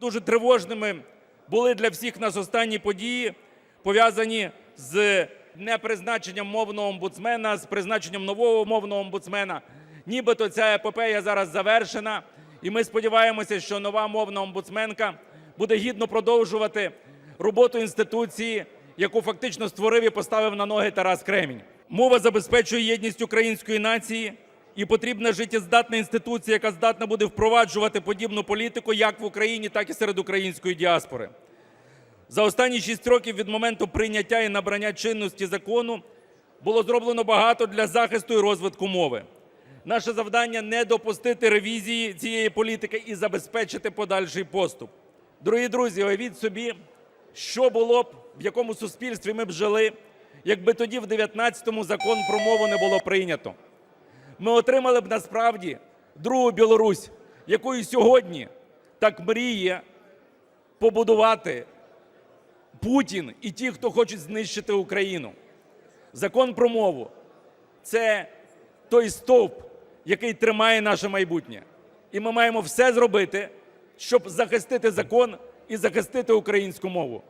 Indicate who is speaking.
Speaker 1: Дуже тривожними були для всіх нас останні події, пов'язані з непризначенням мовного омбудсмена, з призначенням нового мовного омбудсмена. Нібито ця епопея зараз завершена, і ми сподіваємося, що нова мовна омбудсменка буде гідно продовжувати роботу інституції, яку фактично створив і поставив на ноги Тарас Кремінь. Мова забезпечує єдність української нації, і потрібна життєздатна інституція, яка здатна буде впроваджувати подібну політику як в Україні, так і серед української діаспори. За останні шість років від моменту прийняття і набрання чинності закону було зроблено багато для захисту і розвитку мови. Наше завдання не допустити ревізії цієї політики і забезпечити подальший поступ. Дорогі друзі, уявіть собі, що було б, в якому суспільстві ми б жили, якби тоді в 19-му закон про мову не було прийнято. Ми отримали б насправді другу Білорусь, якою сьогодні так мріє побудувати Путін і ті, хто хочуть знищити Україну. Закон про мову це той стовп, який тримає наше майбутнє. І ми маємо все зробити, щоб захистити закон і захистити українську мову.